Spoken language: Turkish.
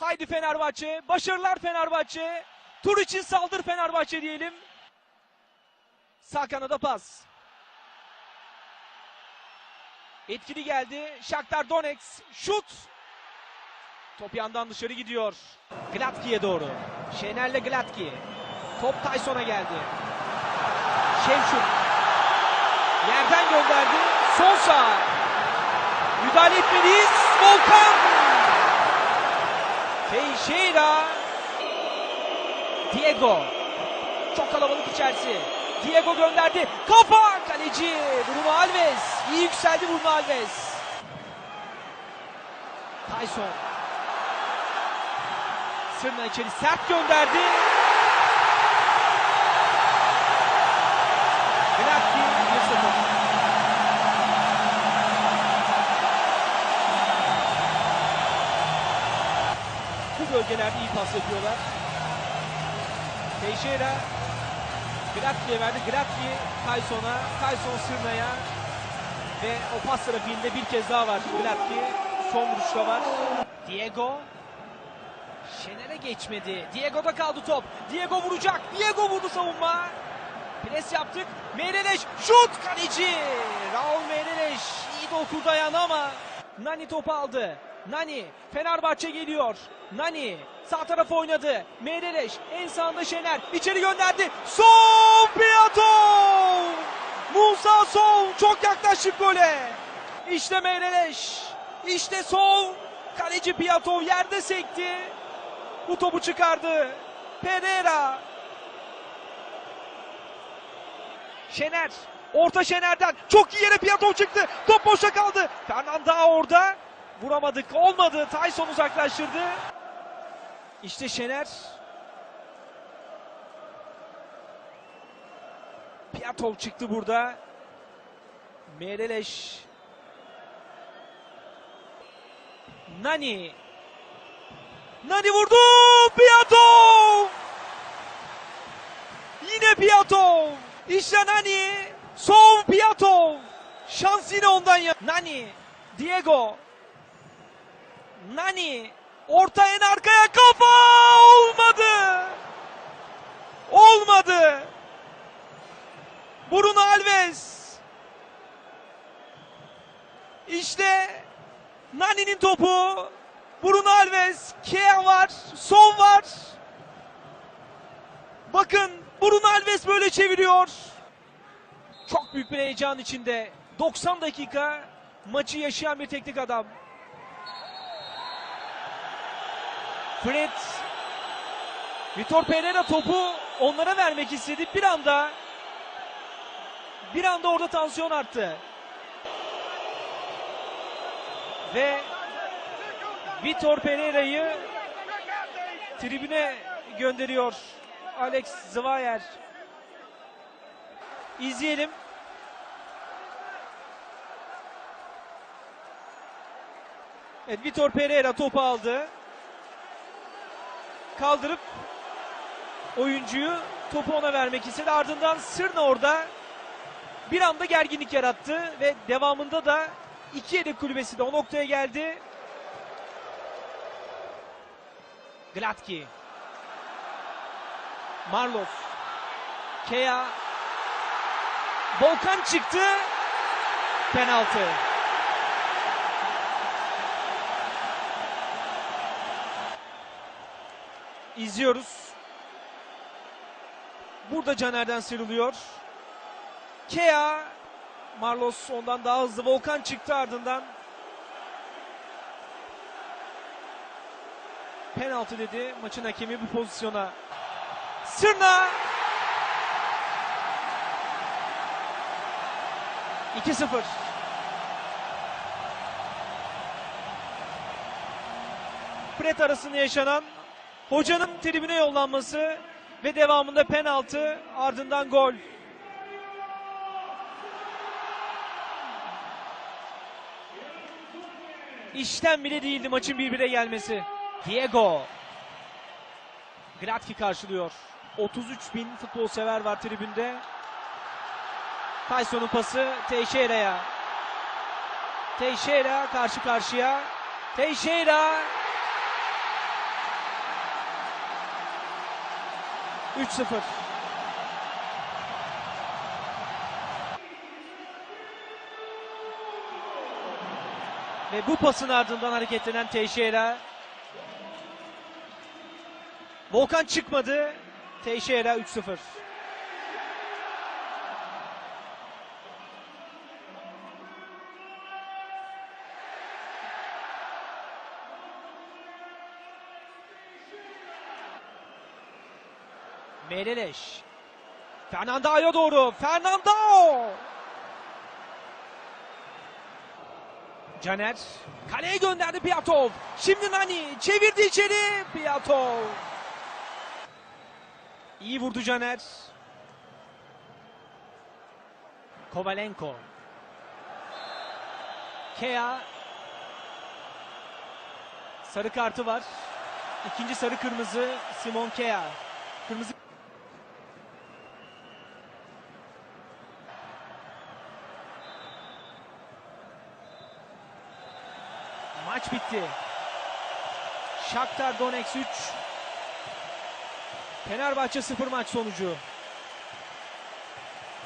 Haydi Fenerbahçe. Başarılar Fenerbahçe. Tur için saldır Fenerbahçe diyelim. Sağ kanada pas. Etkili geldi. Shakhtar Donetsk. Şut. Top yandan dışarı gidiyor. Glatki'ye doğru. Şener'le Glatki. Top Tyson'a geldi. Şevşuk. Yerden gönderdi. Sol sağ. Müdahale etmeliyiz. Volkan. Teixeira. Diego. Çok kalabalık içerisi. Diego gönderdi. Kafa. Kaleci. Bruno Alves. İyi yükseldi Bruno Alves. Tyson. Sırna içeri sert gönderdi. Bu bölgelerde iyi pas yapıyorlar. Teixeira Gratki'ye verdi. Gratki Tayson'a, Tayson Sırna'ya ve o pas trafiğinde bir kez daha var Gratki. Son vuruşta var. Diego Şener'e geçmedi. Diego'da kaldı top. Diego vuracak. Diego vurdu savunma. Pres yaptık. Meireles şut kaleci. Raul Meireles iyi dokundu ayağına ama Nani topu aldı. Nani Fenerbahçe geliyor. Nani sağ tarafa oynadı. Meireles en sağında Şener içeri gönderdi. Son Piatov. Musa Sol çok yaklaşık gole. İşte Meireles. İşte Sol. Kaleci Piatov yerde sekti. Bu topu çıkardı. Pereira. Şener. Orta Şener'den. Çok iyi yere Piatov çıktı. Top boşa kaldı. Fernanda orada. Vuramadık. Olmadı. Tyson uzaklaştırdı. İşte Şener. Piatov çıktı burada. Mereleş. Nani. Nani vurdu. Piatov. Yine Piatov. İşte Nani. Son Piatov. Şans yine ondan ya. Nani. Diego. Nani. Orta en arkaya kafa. Olmadı. Olmadı. Bruno Alves. İşte Nani'nin topu. Bruno Alves. Kea var. Son var. Bakın Bruno Alves böyle çeviriyor. Çok büyük bir heyecan içinde. 90 dakika maçı yaşayan bir teknik adam. Fred Vitor Pereira topu onlara vermek istedi. Bir anda bir anda orada tansiyon arttı. Ve Vitor Pereira'yı tribüne gönderiyor Alex Zvayer. İzleyelim. Evet Vitor Pereira topu aldı. Kaldırıp oyuncuyu topu ona vermek istedi. Ardından Sırna orada bir anda gerginlik yarattı ve devamında da iki yedek kulübesi de o noktaya geldi. Glatki. Marlos. Kea. Volkan çıktı. Penaltı. İzliyoruz. Burada Caner'den sıyrılıyor. Kea. Marlos ondan daha hızlı. Volkan çıktı ardından. Penaltı dedi maçın hakemi bu pozisyona. Sırna. 2-0. Fred arasında yaşanan hocanın tribüne yollanması ve devamında penaltı ardından gol. İşten bile değildi maçın birbirine gelmesi. Diego. Gratki karşılıyor. 33 bin futbol sever var tribünde. Tyson'un pası Teixeira'ya. Teixeira karşı karşıya. Teixeira. 3-0. Ve bu pasın ardından hareketlenen Teixeira. Volkan çıkmadı. Teixeira 3-0. Meleleş. Fernando'ya doğru. Fernando. Caner. Kaleye gönderdi Piatov. Şimdi Nani. Çevirdi içeri. Piatov. İyi vurdu Caner. Kovalenko. Kea. Sarı kartı var. İkinci sarı kırmızı Simon Kea. Kırmızı Maç bitti. Shakhtar Donetsk 3. Fenerbahçe 0 maç sonucu.